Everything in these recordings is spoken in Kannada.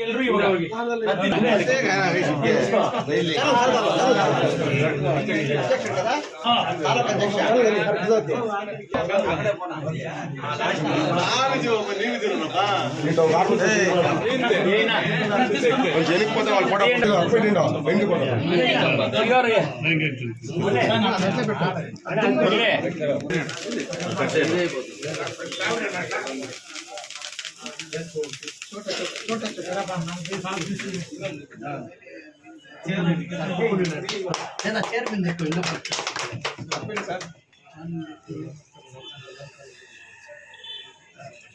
ಎಲ್ರು ಇವಾಗ కొంచెం వెళ్ళిపోతే వాళ్ళు ఫోటో పెట్టిండో చైర్మన్ చైర్మన్ సార్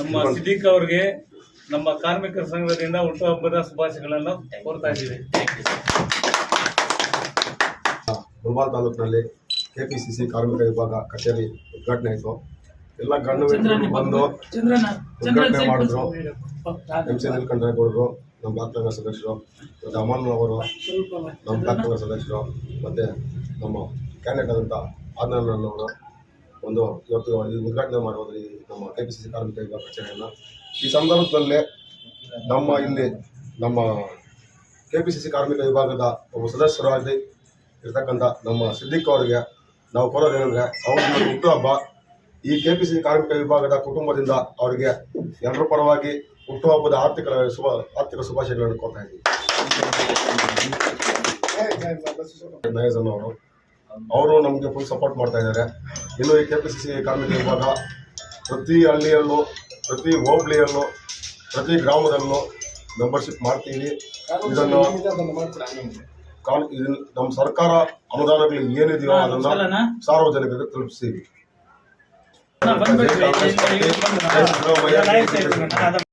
ನಮ್ಮ ಸಿದ್ದಿಕ್ ಅವ್ರಿಗೆ ನಮ್ಮ ಕಾರ್ಮಿಕರ ಸಂಘದಿಂದ ಹುಟ್ಟುಹಬ್ಬದ ಶುಭಾಶಯಗಳನ್ನು ಕೋರ್ತಾ ಇದ್ದೀವಿ. ಮುಲ್ಬಾಲ್ ತಾಲೂಕಿನಲ್ಲಿ ಕೆಪಿಸಿಸಿ ಕಾರ್ಮಿಕ ವಿಭಾಗ ಕಚೇರಿ ಉದ್ಘಾಟನೆ ಆಯಿತು. ಎಲ್ಲ ಗಣ್ಯರು ಬಂದು ಉದ್ಘಾಟನೆ ಮಾಡಿದ್ರು. ಎಂ ಸಿ ನೀಲಕಂಠೇಗೌಡರು ನಮ್ಮ ಬ್ಲಾಕ್ ಕಾಂಗ್ರೆಸ್ ಸದಸ್ಯರು ಮತ್ತು ಅಮನ್ ಅವರು ನಮ್ಮ ಬ್ಲಾಕ್ ಕಾಂಗ್ರೆಸ್ ಸದಸ್ಯರು ಮತ್ತು ನಮ್ಮ ಕ್ಯಾಂಡಿಡೇಟ್ ಆದಂಥ ಆನಂದ್ ಅವರು ಒಂದು ಇವತ್ತು ಉದ್ಘಾಟನೆ ಮಾಡುವುದು ಈ ನಮ್ಮ ಕೆ ಪಿ ಸಿ ಸಿ ಕಾರ್ಮಿಕ ವಿಭಾಗ ಕಚೇರಿಯನ್ನು. ಈ ಸಂದರ್ಭದಲ್ಲೇ ನಮ್ಮ ಇಲ್ಲಿ ನಮ್ಮ ಕೆ ಪಿ ಸಿ ಸಿ ಕಾರ್ಮಿಕ ವಿಭಾಗದ ಒಬ್ಬ ಸದಸ್ಯರಾಗಿ ಇರ್ತಕ್ಕಂಥ ನಮ್ಮ ಸಿದ್ದಿಕ್ ಅವರಿಗೆ ನಾವು ಕೋರೋದೇನೆಂದರೆ ಅವ್ರ ಹುಟ್ಟುಹಬ್ಬ ಈ ಕೆ ಪಿ ಸಿ ಕಾರ್ಮಿಕ ವಿಭಾಗದ ಕುಟುಂಬದಿಂದ ಅವರಿಗೆ ಎಲ್ಲರ ಪರವಾಗಿ ಹುಟ್ಟುಹಬ್ಬದ ಆರ್ಥಿಕ ಶುಭ ಆರ್ಥಿಕ ಶುಭಾಶಯಗಳನ್ನು ಕೊಡ್ತಾ ಇದ್ದೀವಿ. ನಯಜನ್ ಅವರು ಅವರು ನಮಗೆ ಫುಲ್ ಸಪೋರ್ಟ್ ಮಾಡ್ತಾ ಇದ್ದಾರೆ. ಇನ್ನು ಈ ಕೆ ಪಿ ಸಿ ಸಿ ಕಾರ್ಮಿಕ ವಿಭಾಗ ಪ್ರತಿ ಹಳ್ಳಿಯಲ್ಲೂ ಪ್ರತಿ ಹೋಬಳಿಯಲ್ಲೂ ಪ್ರತಿ ಗ್ರಾಮದಲ್ಲೂ ಮೆಂಬರ್ಶಿಪ್ ಮಾಡ್ತೀವಿ. ಇದನ್ನು ಕಾನ್ ಇದನ್ನ ನಮ್ಮ ಸರ್ಕಾರ ಅನುದಾನಗಳು ಏನಿದೆಯೋ ಅದನ್ನು ಸಾರ್ವಜನಿಕರಿಗೆ ತಲುಪಿಸ್ತೀವಿ.